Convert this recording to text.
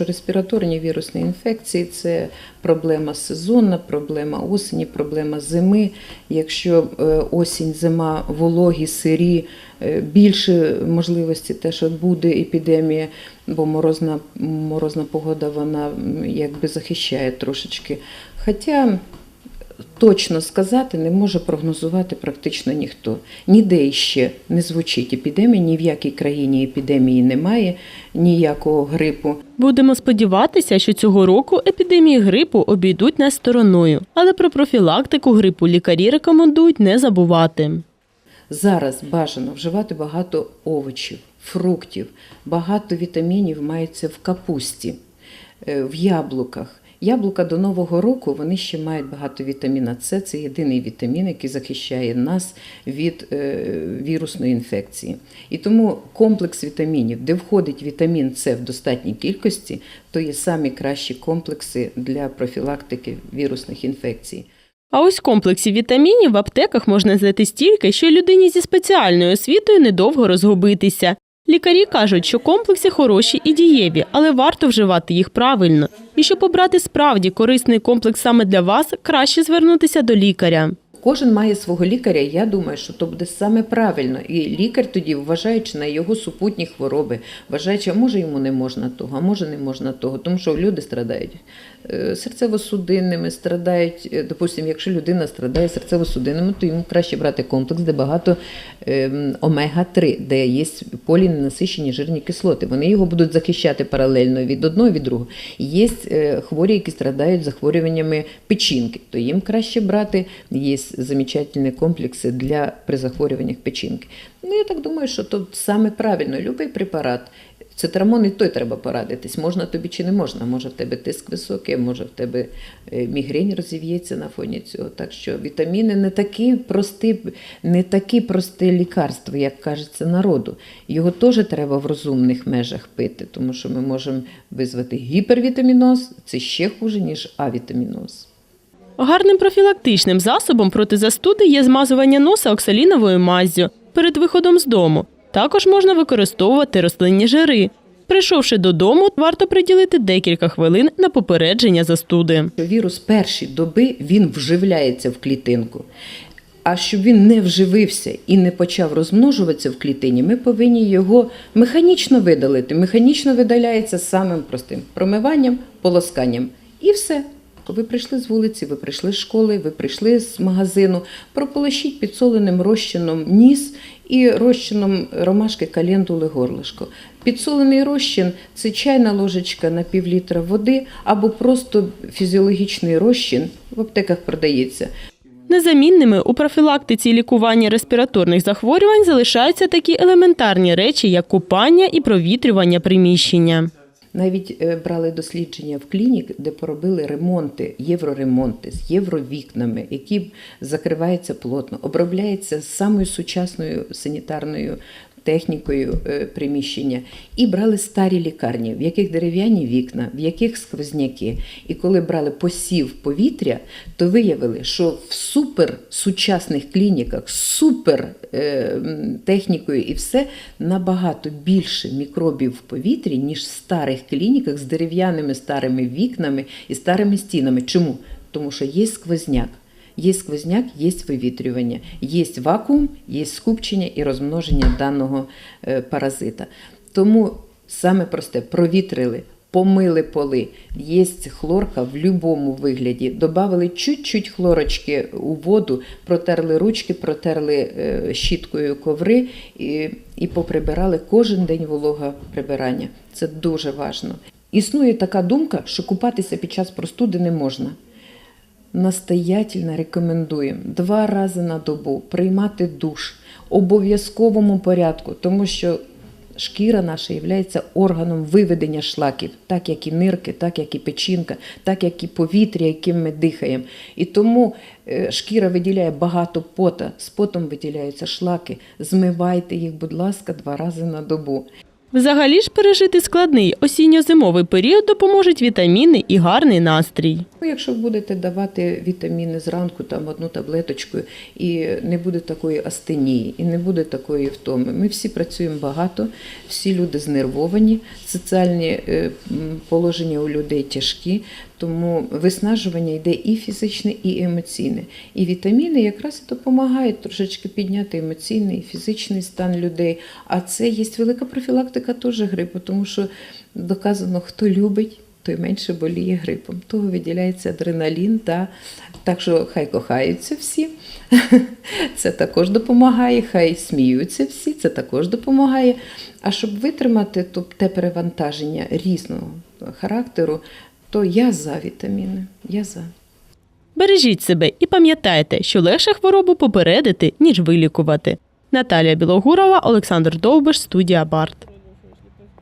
Респіраторні вірусні інфекції це проблема сезонна, проблема осені, проблема зими. Якщо е, осінь, зима, вологі, сирі, е, більше можливості те, що буде епідемія, бо морозна, морозна погода вона якби захищає трошечки. Хоча точно сказати не може прогнозувати практично ніхто. Ніде ще не звучить епідемія, ні в якій країні епідемії немає, ніякого грипу. Будемо сподіватися, що цього року епідемії грипу обійдуть нас стороною, але про профілактику грипу лікарі рекомендують не забувати. Зараз бажано вживати багато овочів, фруктів, багато вітамінів мається в капусті, е, в яблуках. Яблука до Нового року вони ще мають багато вітаміна С. Це єдиний вітамін, який захищає нас від е, вірусної інфекції. І тому комплекс вітамінів, де входить вітамін С в достатній кількості, то є самі кращі комплекси для профілактики вірусних інфекцій. А ось комплексів вітамінів в аптеках можна знайти стільки, що людині зі спеціальною освітою недовго розгубитися. Лікарі кажуть, що комплекси хороші і дієві, але варто вживати їх правильно. І щоб обрати справді корисний комплекс саме для вас, краще звернутися до лікаря. Кожен має свого лікаря, і я думаю, що то буде саме правильно. І лікар тоді, вважаючи на його супутні хвороби, вважаючи, а може йому не можна того, а може не можна того, тому що люди страдають е, серцево-судинними, страдають, е, допустимо, якщо людина страдає серцево-судинними, то йому краще брати комплекс, де багато ем, омега-3, де є поліненасичені жирні кислоти. Вони його будуть захищати паралельно від одного від другого. Є е, хворі, які страдають захворюваннями печінки, то їм краще брати. Є замечательні комплекси для при захворюваннях печінки. Ну я так думаю, що то саме правильно. Любий препарат. Цитрамон і той треба порадитись, можна тобі чи не можна. Може в тебе тиск високий, може в тебе е, мігрень розів'ється на фоні цього. Так що вітаміни не такі прості, не такі просте лікарство, як кажеться народу. Його теж треба в розумних межах пити, тому що ми можемо визвати гіпервітаміноз, це ще хуже, ніж авітаміноз. Гарним профілактичним засобом проти застуди є змазування носа оксаліновою маззю перед виходом з дому. Також можна використовувати рослинні жири. Прийшовши додому, варто приділити декілька хвилин на попередження застуди. вірус перші доби він вживляється в клітинку. А щоб він не вживився і не почав розмножуватися в клітині, ми повинні його механічно видалити. Механічно видаляється самим простим промиванням, полосканням. І все. Ви прийшли з вулиці, ви прийшли з школи, ви прийшли з магазину, прополощіть підсоленим розчином ніс і розчином ромашки календули горлишко. Підсолений розчин це чайна ложечка на півлітра води або просто фізіологічний розчин в аптеках продається. Незамінними у профілактиці і лікуванні респіраторних захворювань залишаються такі елементарні речі, як купання і провітрювання приміщення. Навіть е, брали дослідження в клінік, де поробили ремонти, євроремонти з євровікнами, які закриваються плотно, обробляється самою сучасною санітарною технікою е, приміщення. І брали старі лікарні, в яких дерев'яні вікна, в яких сквозняки. І коли брали посів повітря, то виявили, що в супер сучасних клініках, супер е, технікою і все набагато більше мікробів в повітрі, ніж в старих клініках з дерев'яними старими вікнами і старими стінами. Чому? Тому що є сквозняк. Є сквозняк, є вивітрювання, є вакуум, є скупчення і розмноження даного е, паразита. Тому саме просте провітрили, помили поли. Є хлорка в будь-якому вигляді. Добавили чуть-чуть хлорочки у воду, протерли ручки, протерли е, щіткою коври і, і поприбирали кожен день волога прибирання. Це дуже важливо. Існує така думка, що купатися під час простуди не можна. Настоятельно рекомендуємо два рази на добу приймати душ обов'язковому порядку, тому що шкіра наша є органом виведення шлаків, так як і нирки, так як і печінка, так як і повітря, яким ми дихаємо. І тому е, шкіра виділяє багато пота, з потом виділяються шлаки. Змивайте їх, будь ласка, два рази на добу. Взагалі ж пережити складний осінньо-зимовий період допоможуть вітаміни і гарний настрій. Якщо будете давати вітаміни зранку, там одну таблеточку, і не буде такої астенії, і не буде такої втоми. Ми всі працюємо багато, всі люди знервовані, соціальні е, положення у людей тяжкі, тому виснажування йде і фізичне, і емоційне. І вітаміни якраз і допомагають трошечки підняти емоційний і фізичний стан людей. А це є велика профілактика теж грипу, тому що доказано, хто любить той менше боліє грипом. Того виділяється адреналін, та, так що хай кохаються всі. Це також допомагає, хай сміються всі, це також допомагає. А щоб витримати те перевантаження різного характеру, то я за вітаміни. Я за. Бережіть себе і пам'ятайте, що легше хворобу попередити, ніж вилікувати. Наталія Білогурова, Олександр Довбиш, студія Барт.